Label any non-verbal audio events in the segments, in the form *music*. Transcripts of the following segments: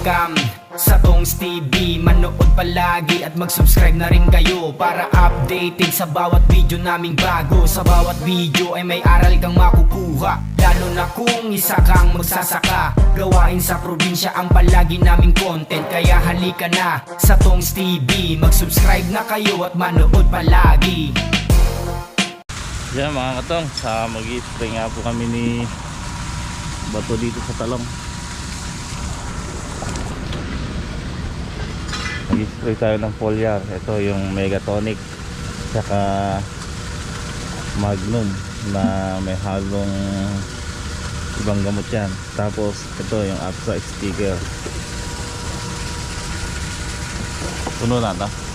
welcome sa Tongs TV Manood palagi at mag-subscribe na rin kayo Para updated sa bawat video naming bago. Sa bawat video ay may aral kang makukuha Lalo na kung isa kang magsasaka. Gawain sa probinsya ang palagi naming content Kaya halika na sa Tongs TV Mag-subscribe na kayo at manood palagi. Yan mga katong, sa mag-spray nga po kami ni Bato dito sa talong. Mag-spray tayo ng foliar. Ito yung Megatonic saka Magnum na may halong ibang gamot yan. Tapos ito yung Apsa sticker. Puno na ito.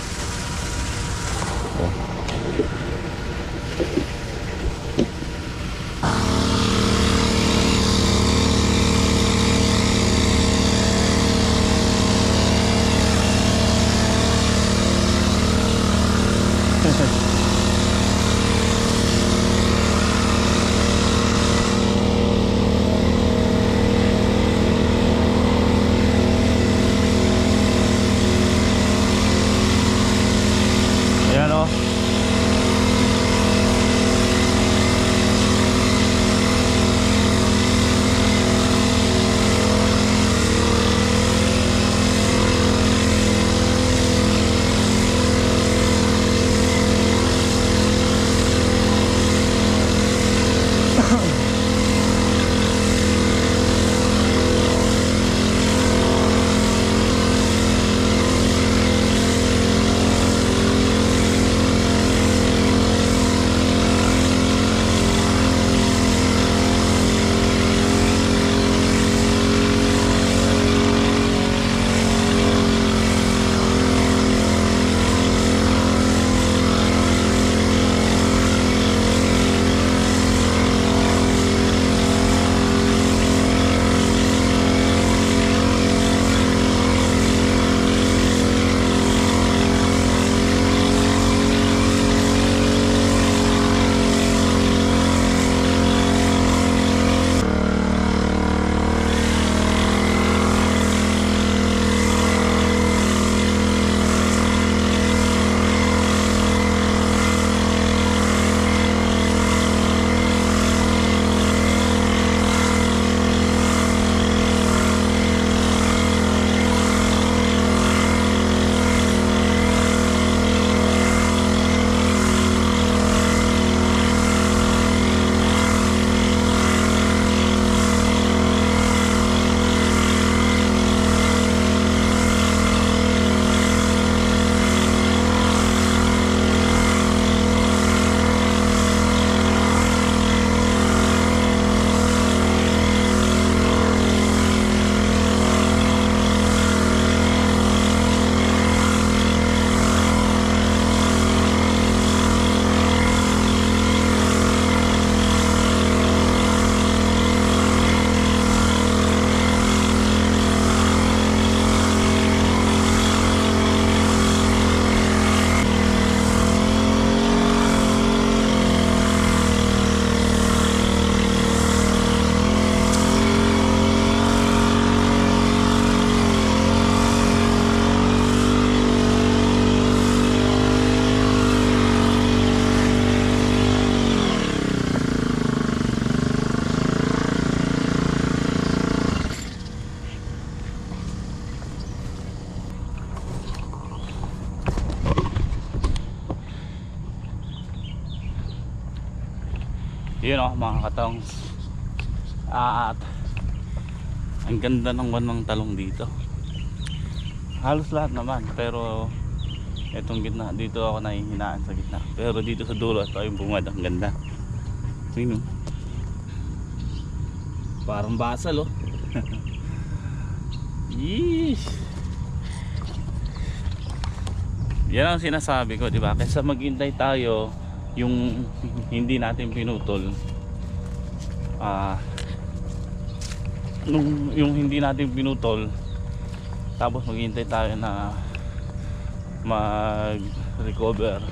Yun o mga katong At Ang ganda ng wanang talong dito. Halos lahat naman Pero Itong gitna Dito ako nahihinaan sa gitna. Pero dito sa dulo Ito yung bungad Ang ganda. Sino? Parang basal oh. *laughs* Yeesh. Yan ang sinasabi ko, di ba? Kaysa maghintay tayo yung *laughs* hindi natin pinutol ah nung yung hindi natin pinutol tapos maghintay tayo na mag recover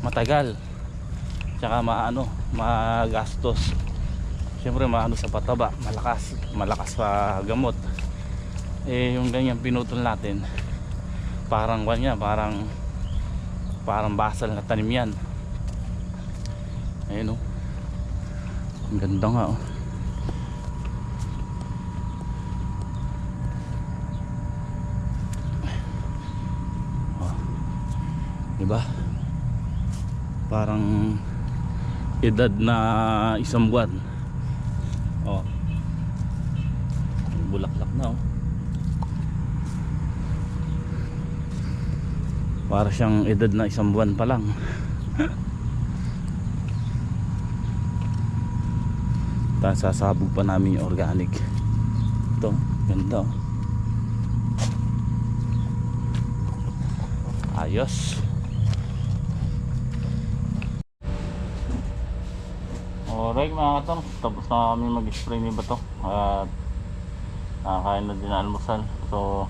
matagal. Tsaka maano magastos. Syempre maano sa pataba malakas malakas sa gamot. Eh yung ganyan pinutol natin parang kanya parang parang basal na tanim yan. Ayun oh. ang ganda nga oh. Oh. diba? Parang edad na isang buwan. Oh. Bulaklak na oh. Para siyang edad na isang buwan pa lang tapos sasabog pa namin yung organic. Ito ganda oh. Ayos. Alright mga katong, tapos na kami mag-spray ni Bato. At nakakain na din na almusal. So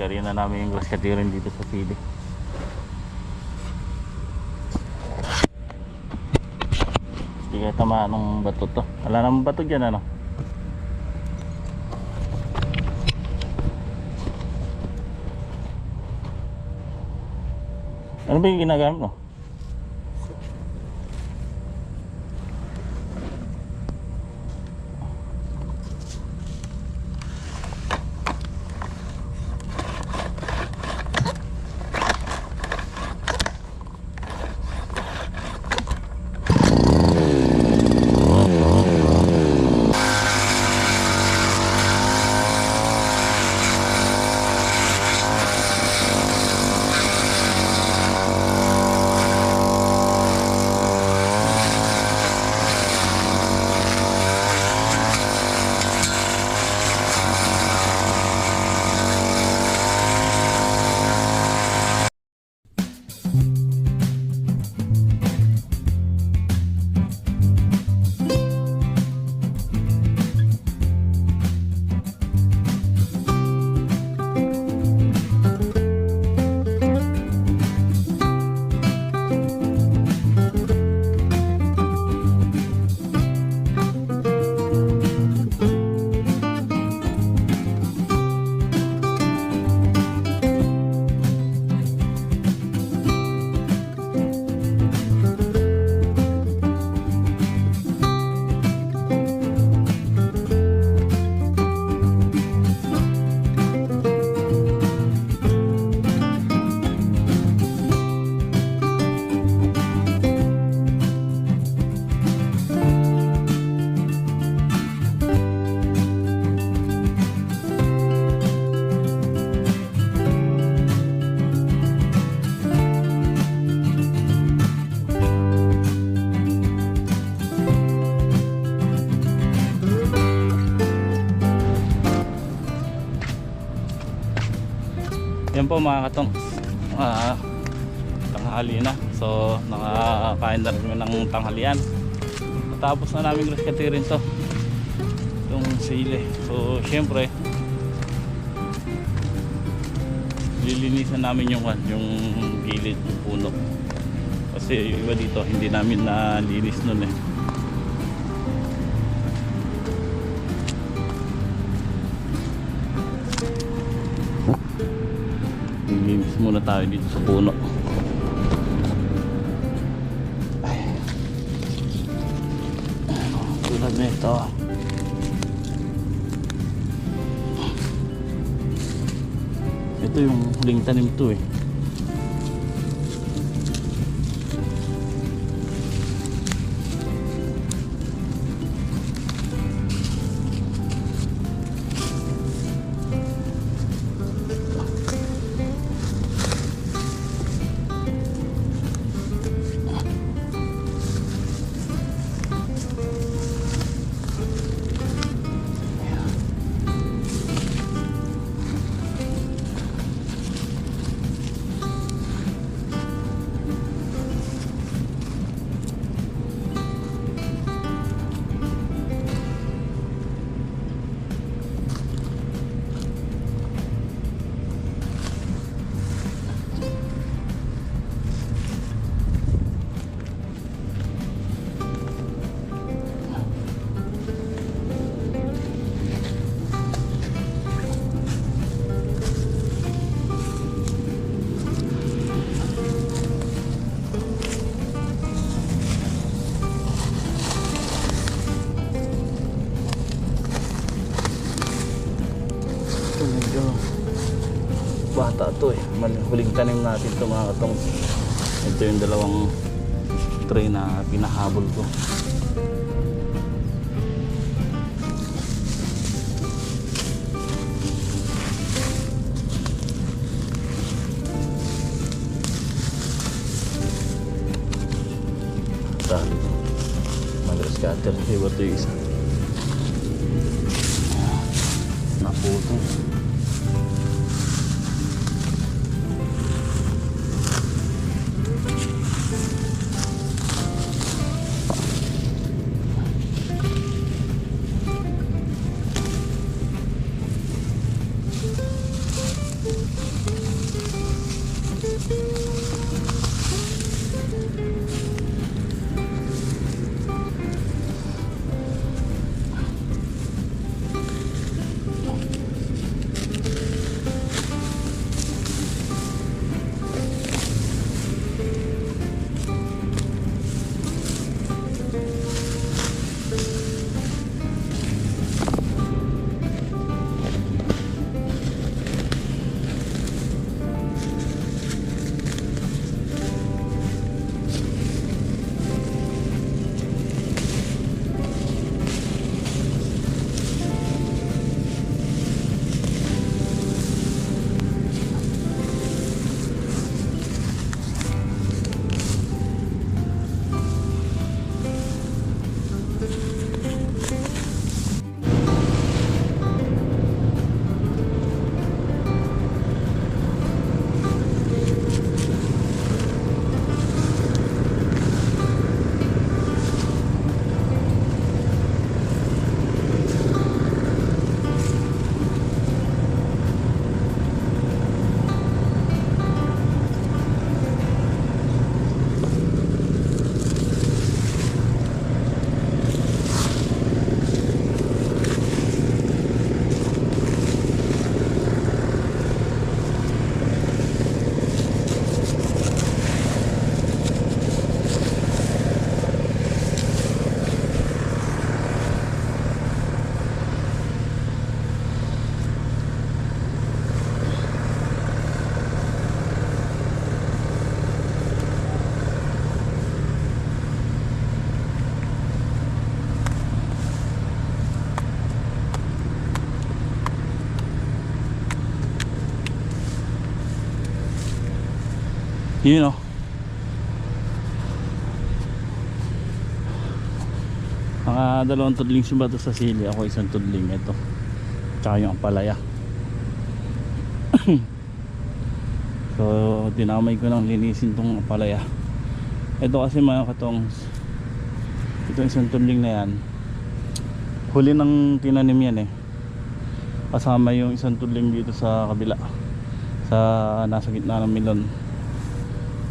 yari na namin yung grass cutting dito sa pili hindi kaya tamaan ng bato to wala namang bato dyan ano ano ba yung ginagamit mo? Yan mga katong ah, tanghali na. So nakakain na rin ng tanghalian. Tapos na namin grass rin to. Itong sili. So syempre lilinisan namin yung kan- yung gilid ng puno. Kasi yung iba dito hindi namin nalinis nun eh. Muna tayo dito sa puno. Tulad na ito. Ito yung huling tanim to eh. To eh. Huling tanim natin to mga katong. Ito yung dalawang tray na pinahabol ko. Dahil mag-scatter. Iba to yung isa. Yun o. Mga dalawang tudling si Bato sa sili. Ako isang tudling. Ito. Tsaka yung palaya. *clears throat* so, dinamay ko lang linisin tong palaya. Ito kasi mga katong ito isang tudling na yan. Huli ng tinanim yan eh. Kasama yung isang tudling dito sa kabila. Sa nasa gitna ng milon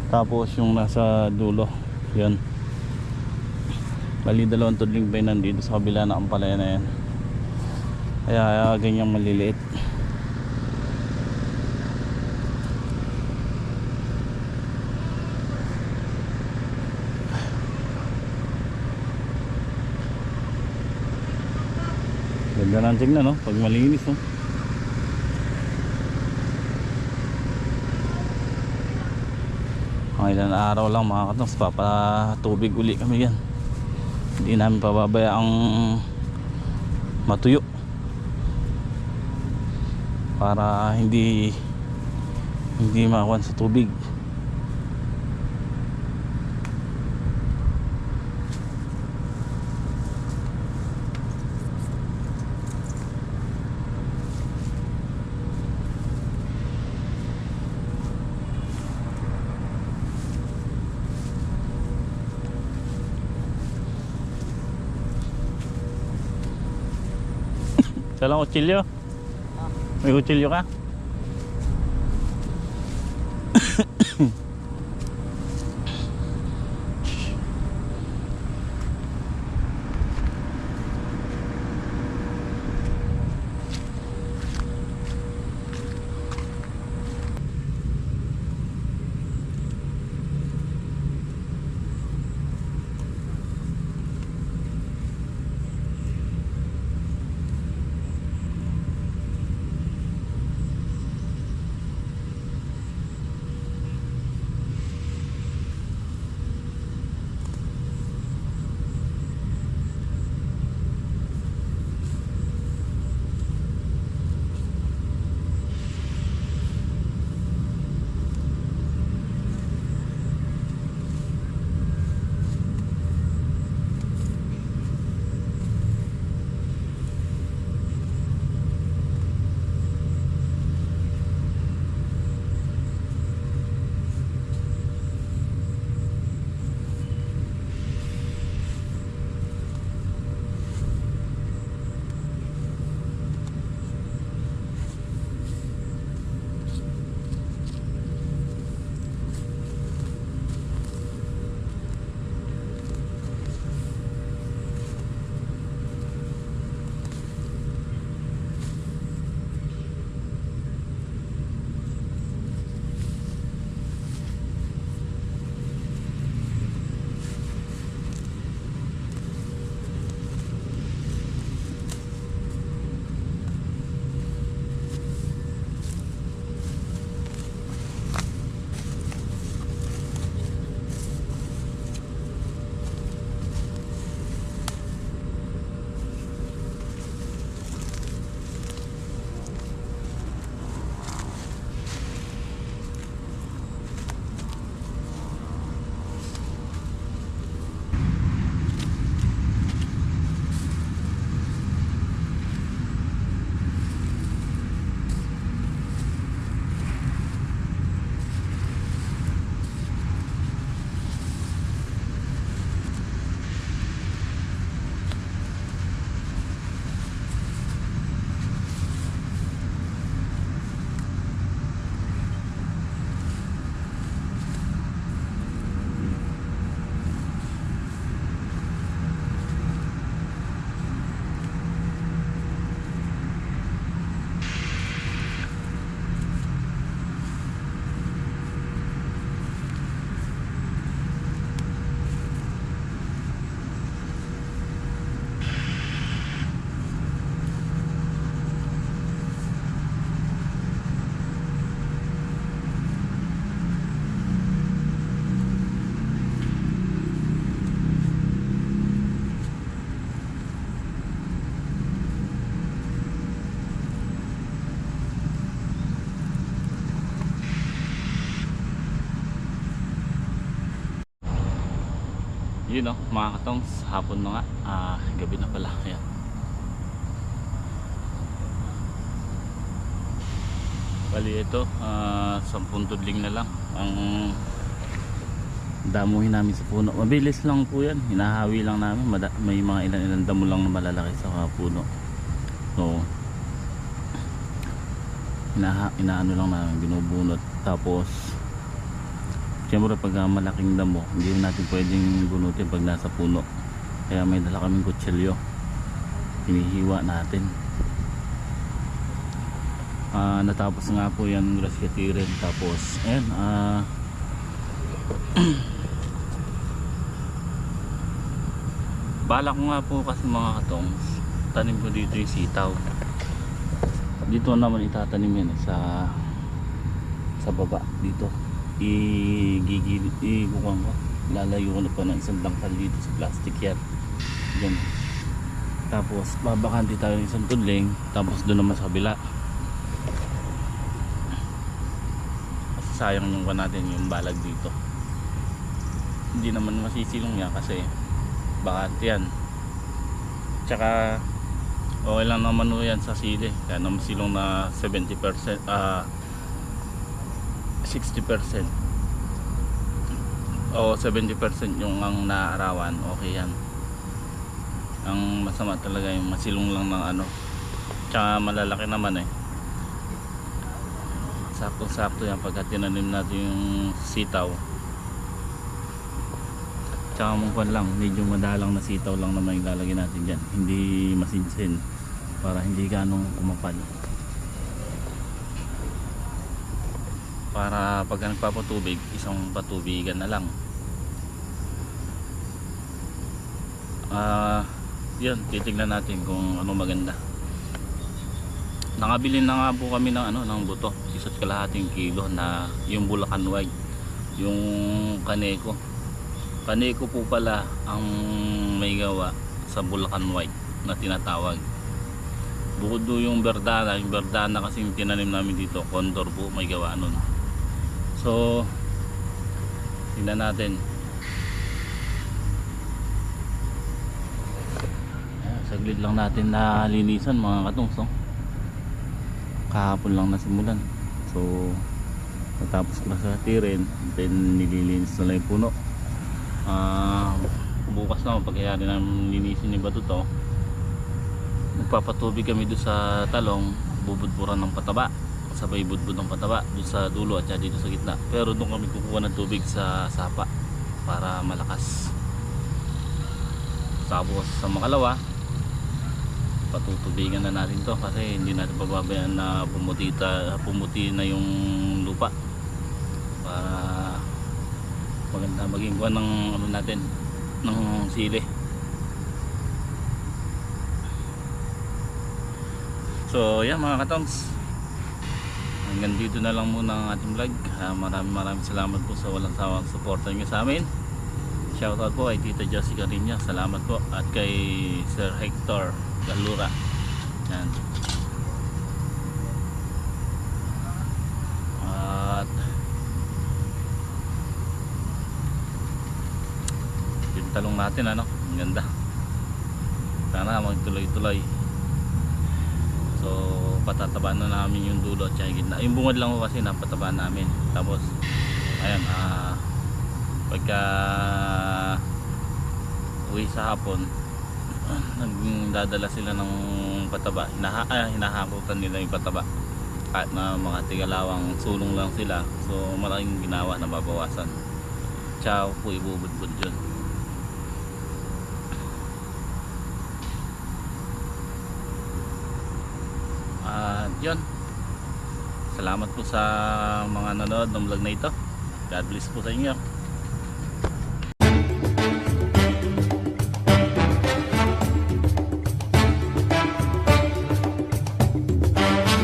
tapos yung nasa dulo yun. Bali dalawang tudling yun nandito sa kabila na ampalaya na yan. Kaya, kaya ganyang maliliit. Ganda ng tignan no? Pag malinis no mga ilan araw lang mga katoks papatubig uli kami yan. Hindi namin pababayaang matuyo. Para hindi hindi makuhan sa tubig Salang kutsilyo? May kutsilyo ka? Yun o, mga katongs, hapon na nga. Ah, gabi na pala. Ayan. Bali ito, ah, 10 tudling na lang ang damuhin namin sa puno. Mabilis lang po yan. Hinahawi lang namin. Mada- may mga ilan ilan damo lang na malalaki sa mga puno. So, inaha, inaano lang namin, binubunot. Tapos, Siyempre pag ah, malaking damo, hindi natin pwedeng bunutin pag nasa puno. Kaya may dala kaming kutsilyo. Hinihiwa natin. Ah, natapos nga po yan grass katirin. Tapos, ayan, ah, *clears throat* Balak ko nga po kasi mga katongs, tanim ko dito yung sitaw. Dito naman itatanim yan eh, sa sa baba dito. Igigil, ikukuhan ko. Lalayo ko na po ng isang dangkal dito sa plastic yan. Yan. Tapos babakante tayo ng isang tudling, tapos doon naman sa kabila. Sayang yung pa natin yung balag dito. Hindi naman masisilong yan kasi bakante yan. Tsaka okay lang naman yan sa sili. Kaya naman silong na 70% ah 60% o 70% yung ang naarawan. Okay yan. Ang masama talaga yung masilong lang ng ano. Tsaka malalaki naman eh. Sakto sakto yan pagka tinanim natin yung sitaw. Tsaka mungkwan lang medyo madalang na sitaw lang naman ilalagay natin dyan. Hindi masinsin para hindi ganong kumapal para pag nagpapatubig isang patubigan na lang. Ah yun titignan natin kung ano maganda. Nakabili na nga po kami ng ano ng buto. Isa't kalahating kilo na yung Bulacan White yung kaneko. Kaneko po pala ang may gawa sa Bulacan White na tinatawag. Bukod do yung berdana yung berdana kasi yung tinanim namin dito condor po may gawa nun So, tingnan natin. Saglit lang natin na linisan mga katungs. No? Kahapon lang nasimulan. So, natapos ko na sa tirin. Then, nililinis na lang yung puno. Ah, bukas na pagkayari ng linisin ni Bato to. Magpapatubig kami doon sa talong. Bubudburan ng pataba sabay budbud ng pataba doon sa dulo at dito sa gitna. Pero doon kami kukuha ng tubig sa sapa para malakas. Tapos sa makalawa patutubigan na natin to kasi hindi natin pababayaan na pumutita, pumuti na yung lupa para maganda maging kuha ng ano natin ng sili. So yan mga katongs hanggang dito na lang muna ang ating vlog. Maraming maraming salamat po sa walang sawang suporta nyo sa amin. Shoutout po kay Tita Jessica Rinya salamat po. At kay Sir Hector Galura. Yan. At yung talong natin ano? Ang ganda. Sana magtuloy-tuloy. So patataba na namin yung dulo at yung gitna. Yung bungad lang ko kasi napataba namin. Tapos ayan ah pagka uwi sa hapon *clears throat* nagdadala sila ng pataba. Hinaha, ah, hinahakutan nila yung pataba. Kahit na mga tigalawang sulong lang sila. So malaking ginawa na babawasan. Ciao po ibubudbud dyan. At yun. Salamat po sa mga nanonood ng vlog na ito. God bless po sa inyo.